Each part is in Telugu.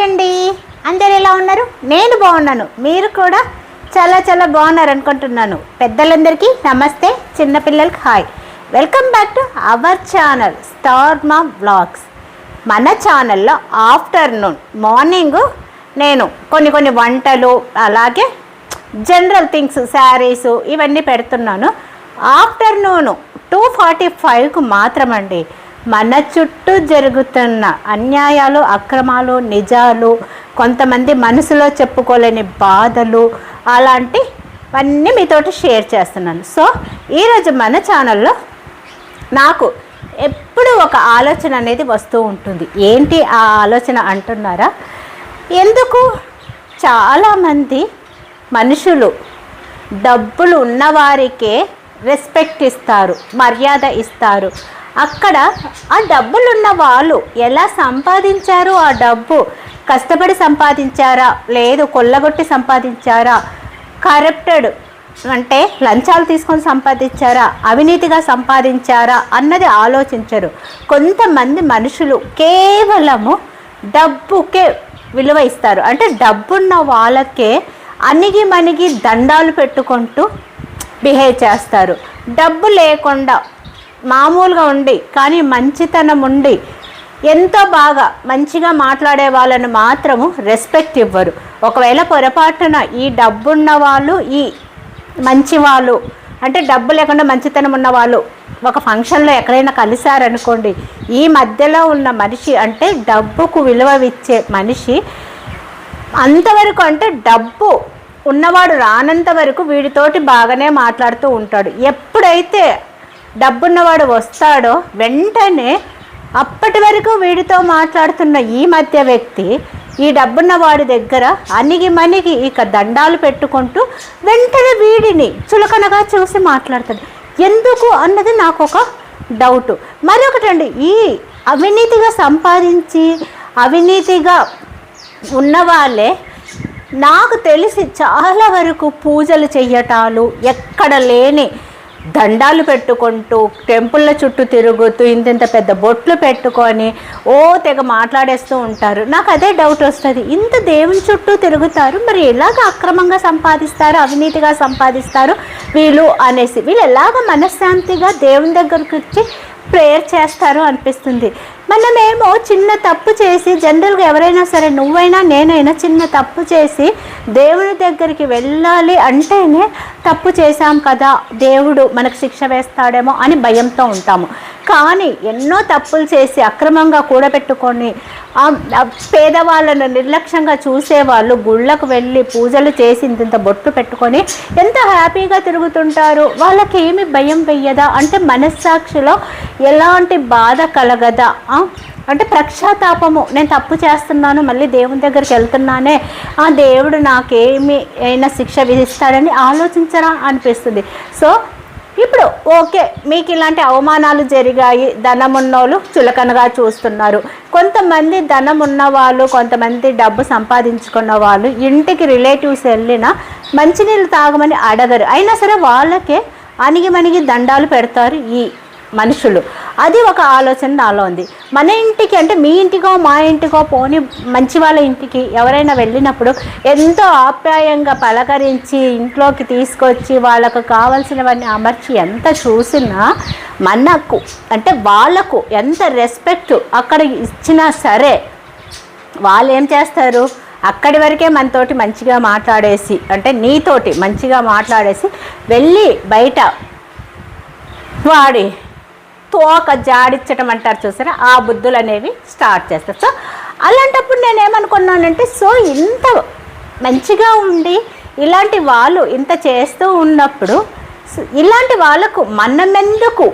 హాయ్ అండి అందరు ఎలా ఉన్నారు? నేను బాగున్నాను. మీరు కూడా చాలా చాలా బాగున్నారు అనుకుంటున్నాను పెద్దలందరికీ నమస్తే. చిన్నపిల్లలకి hi. Welcome back to our channel star మా బ్లాగ్స్ మన ఛానల్లో ఆఫ్టర్నూన్ మార్నింగ్ నేను కొన్ని కొన్ని వంటలు అలాగే జనరల్ థింగ్స్ శారీస్ ఇవన్నీ పెడుతున్నాను. ఆఫ్టర్నూన్ టూ ఫార్టీ ఫైవ్కు మాత్రమండి. మన చుట్టూ జరుగుతున్న అన్యాయాలు అక్రమాలు నిజాలు కొంతమంది మనసులో చెప్పుకోలేని బాధలు అలాంటివన్నీ మీతోటి షేర్ చేస్తున్నాను. సో ఈరోజు మన ఛానల్లో నాకు ఎప్పుడు ఒక ఆలోచన అనేది వస్తూ ఉంటుంది. ఏంటి ఆ ఆలోచన అంటున్నారా? ఎందుకు చాలామంది మనుషులు డబ్బులు ఉన్నవారికే రెస్పెక్ట్ ఇస్తారు మర్యాద ఇస్తారు. అక్కడ ఆ డబ్బులున్న వాళ్ళు ఎలా సంపాదించారు ఆ డబ్బు? కష్టపడి సంపాదించారా? లేదు కొల్లగొట్టి సంపాదించారా? కరప్టెడ్ అంటే లంచాలు తీసుకొని సంపాదించారా? అవినీతిగా సంపాదించారా? అన్నది ఆలోచించరు. కొంతమంది మనుషులు కేవలము డబ్బుకే విలువ ఇస్తారు. అంటే డబ్బున్న వాళ్ళకే అణిగి మణిగి దండాలు పెట్టుకుంటూ బిహేవ్ చేస్తారు. డబ్బు లేకుండా మామూలుగా ఉండి కానీ మంచితనం ఉండి ఎంతో బాగా మంచిగా మాట్లాడే వాళ్ళను మాత్రము రెస్పెక్ట్ ఇవ్వరు. ఒకవేళ పొరపాటున ఈ డబ్బున్న వాళ్ళు ఈ మంచి వాళ్ళు అంటే డబ్బు లేకుండా మంచితనం ఉన్న వాళ్ళు ఒక ఫంక్షన్లో ఎక్కడైనా కలిశారనుకోండి ఈ మధ్యలో ఉన్న మనిషి అంటే డబ్బుకు విలువ ఇచ్చే మనిషి అంతవరకు అంటే డబ్బు ఉన్నవాడు రానంత వరకు వీడితోటి బాగానే మాట్లాడుతూ ఉంటాడు. ఎప్పుడైతే డబ్బున్నవాడు వస్తాడో వెంటనే అప్పటి వరకు వీడితో మాట్లాడుతున్న ఈ మధ్య వ్యక్తి ఈ డబ్బున్న వాడి దగ్గర అణిగి మణిగి ఇక దండాలు పెట్టుకుంటూ వెంటనే వీడిని చులకనగా చూసి మాట్లాడతాడు. ఎందుకు అన్నది నాకు ఒక డౌట్. మరొకటండి ఈ అవినీతిగా సంపాదించి అవినీతిగా ఉన్నవాళ్ళే నాకు తెలిసి చాలా వరకు పూజలు చెయ్యటాలు ఎక్కడ లేని దండాలు పెట్టుకుంటూ టెంపుల్ల చుట్టూ తిరుగుతూ ఇంతింత పెద్ద బొట్లు పెట్టుకొని ఓ తెగ మాట్లాడేస్తూ ఉంటారు. నాకు అదే డౌట్ వస్తుంది. ఇంత దేవుని చుట్టూ తిరుగుతారు మరి ఎలాగ అక్రమంగా సంపాదిస్తారు అవినీతిగా సంపాదిస్తారు వీళ్ళు అనేసి? వీళ్ళు ఎలాగ మనశ్శాంతిగా దేవుని దగ్గరకు వచ్చి ప్రేయర్ చేస్తారు అనిపిస్తుంది. మనమేమో చిన్న తప్పు చేసి జనరల్గా ఎవరైనా సరే నువ్వైనా నేనైనా చిన్న తప్పు చేసి దేవుని దగ్గరికి వెళ్ళాలి అంటేనే తప్పు చేశాం కదా దేవుడు మనకు శిక్ష వేస్తాడేమో అని భయంతో ఉంటాము. కానీ ఎన్నో తప్పులు చేసి అక్రమంగా కూడబెట్టుకొని పేదవాళ్ళను నిర్లక్ష్యంగా చూసేవాళ్ళు గుళ్ళకు వెళ్ళి పూజలు చేసి ఇంత బొట్టు పెట్టుకొని ఎంత హ్యాపీగా తిరుగుతుంటారు? వాళ్ళకి ఏమి భయం వెయ్యదా? అంటే మనస్సాక్షిలో ఎలాంటి బాధ కలగదా? అంటే ప్రక్షాతాపము నేను తప్పు చేస్తున్నాను మళ్ళీ దేవుని దగ్గరికి వెళ్తున్నానే ఆ దేవుడు నాకేమి అయినా శిక్ష విధిస్తాడని ఆలోచించరా? అనిపిస్తుంది. సో ఇప్పుడు ఓకే మీకు ఇలాంటి అవమానాలు జరిగాయి ధనం ఉన్నోళ్ళు చులకనగా చూస్తున్నారు. కొంతమంది ధనం ఉన్న వాళ్ళు కొంతమంది డబ్బు సంపాదించుకున్న వాళ్ళు ఇంటికి రిలేటివ్స్ వెళ్ళిన మంచినీళ్ళు తాగమని అడగరు. అయినా సరే వాళ్ళకే అణిగి మణిగి దండాలు పెడతారు ఈ మనుషులు. అది ఒక ఆలోచన నాలో ఉంది. మన ఇంటికి అంటే మీ ఇంటికో మా ఇంటికో పోని మంచి వాళ్ళ ఇంటికి ఎవరైనా వెళ్ళినప్పుడు ఎంతో ఆప్యాయంగా పలకరించి ఇంట్లోకి తీసుకొచ్చి వాళ్ళకు కావలసినవన్నీ అమర్చి ఎంత చూసినా మనకు అంటే వాళ్ళకు ఎంత రెస్పెక్ట్ అక్కడ ఇచ్చినా సరే వాళ్ళు ఏం చేస్తారు? అక్కడి వరకే మనతోటి మంచిగా మాట్లాడేసి అంటే నీతోటి మంచిగా మాట్లాడేసి వెళ్ళి బయట వాడి తోక జాడించటం అంటారు చూసారా? ఆ బుద్ధులు అనేవి స్టార్ట్ చేస్తారు. సో అలాంటప్పుడు నేనేమనుకున్నానంటే సో ఇంత మంచిగా ఉండి ఇలాంటి వాళ్ళు ఇంత చేస్తూ ఉన్నప్పుడు ఇలాంటి వాళ్ళకు మనమెందుకు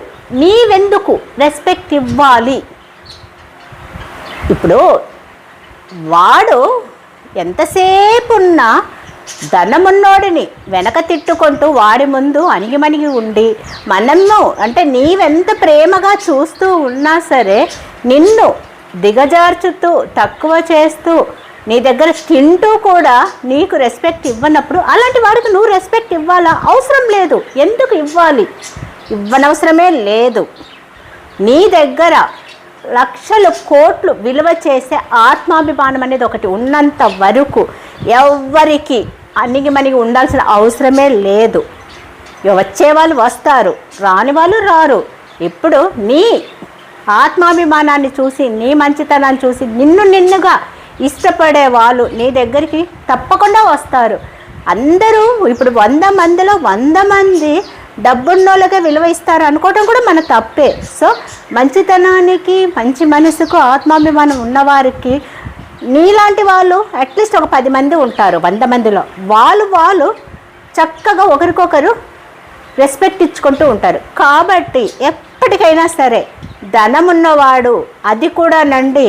నీవెందుకు రెస్పెక్ట్ ఇవ్వాలి? ఇప్పుడు వాడు ఎంతసేపు ఉన్నా ధనమున్నోడిని వెనక తిట్టుకుంటూ వాడి ముందు అణిగిమణిగి ఉండి మనము అంటే నీవెంత ప్రేమగా చూస్తూ ఉన్నా సరే నిన్ను దిగజార్చుతూ తక్కువ చేస్తూ నీ దగ్గర తింటూ కూడా నీకు రెస్పెక్ట్ ఇవ్వనప్పుడు అలాంటి వాడికి నువ్వు రెస్పెక్ట్ ఇవ్వాలా? అవసరం లేదు. ఎందుకు ఇవ్వాలి? ఇవ్వనవసరమే లేదు. నీ దగ్గర లక్షలు కోట్లు విలువ చేసే ఆత్మాభిమానం అనేది ఒకటి ఉన్నంత వరకు ఎవ్వరికి అన్నికి మనకి ఉండాల్సిన అవసరమే లేదు. వచ్చే వాళ్ళు వస్తారు రాని వాళ్ళు రారు. ఇప్పుడు నీ ఆత్మాభిమానాన్ని చూసి నీ మంచితనాన్ని చూసి నిన్ను నిన్నుగా ఇష్టపడే వాళ్ళు నీ దగ్గరికి తప్పకుండా వస్తారు. అందరూ ఇప్పుడు వంద మందిలో వంద మంది డబ్బున్నోళ్ళకే విలువ ఇస్తారు అనుకోవటం కూడా మన తప్పే. సో మంచితనానికి మంచి మనసుకు ఆత్మాభిమానం ఉన్నవారికి నీలాంటి వాళ్ళు అట్లీస్ట్ ఒక పది మంది ఉంటారు వంద మందిలో. వాళ్ళు వాళ్ళు చక్కగా ఒకరికొకరు రెస్పెక్ట్ ఇచ్చుకుంటూ ఉంటారు. కాబట్టి ఎప్పటికైనా సరే ధనం ఉన్నవాడు అది కూడా నండి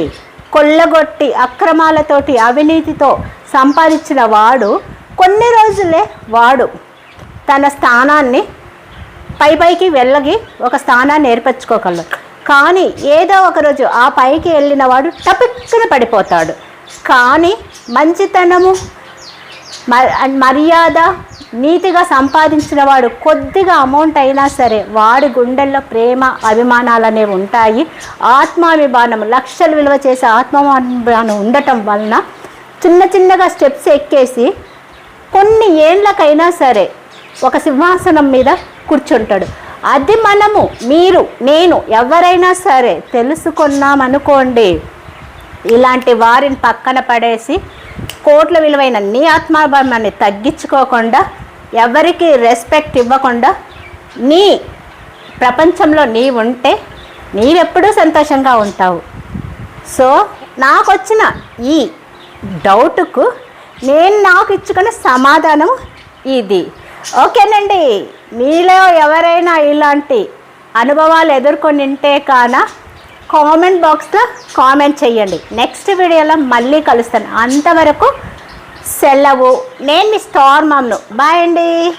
కొల్లగొట్టి అక్రమాలతోటి అవినీతితో సంపాదించిన వాడు కొన్ని రోజులే వాడు తన స్థానాన్ని పై పైకి వెళ్ళగి ఒక స్థానాన్ని ఏర్పరచుకోగలరు కానీ ఏదో ఒక రోజు ఆ పైకి వెళ్ళిన వాడు టపిక్కున పడిపోతాడు. కానీ మంచితనము మర్యాద నీతిగా సంపాదించిన వాడు కొద్దిగా అమౌంట్ అయినా సరే వాడి గుండెల్లో ప్రేమ అభిమానాలు అనేవి ఉంటాయి. ఆత్మాభిమానం లక్షలు విలువ చేసే ఆత్మాభిమానం ఉండటం వలన చిన్న చిన్నగా స్టెప్స్ ఎక్కేసి కొన్ని ఏండ్లకైనా సరే ఒక సింహాసనం మీద కూర్చుంటాడు. అది మనము మీరు నేను ఎవరైనా సరే తెలుసుకున్నామనుకోండి ఇలాంటి వారిని పక్కన పడేసి కోట్ల విలువైన నీ ఆత్మాభిమాన్ని తగ్గించుకోకుండా ఎవరికి రెస్పెక్ట్ ఇవ్వకుండా నీ ప్రపంచంలో నీ ఉంటే నీవెప్పుడూ సంతోషంగా ఉంటావు. సో నాకు వచ్చిన ఈ డౌట్కు నేను నాకు ఇచ్చుకున్న సమాధానం ఇది. ఓకేనండి. మీలో ఎవరైనా ఇలాంటి అనుభవాలు ఎదుర్కొని ఉంటే కానా కామెంట్ బాక్స్లో కామెంట్ చేయండి. నెక్స్ట్ వీడియోలో మళ్ళీ కలుస్తాను. అంతవరకు సెలవు. నేను మీ స్టార్ మామ్ను. బాయ్ అండి.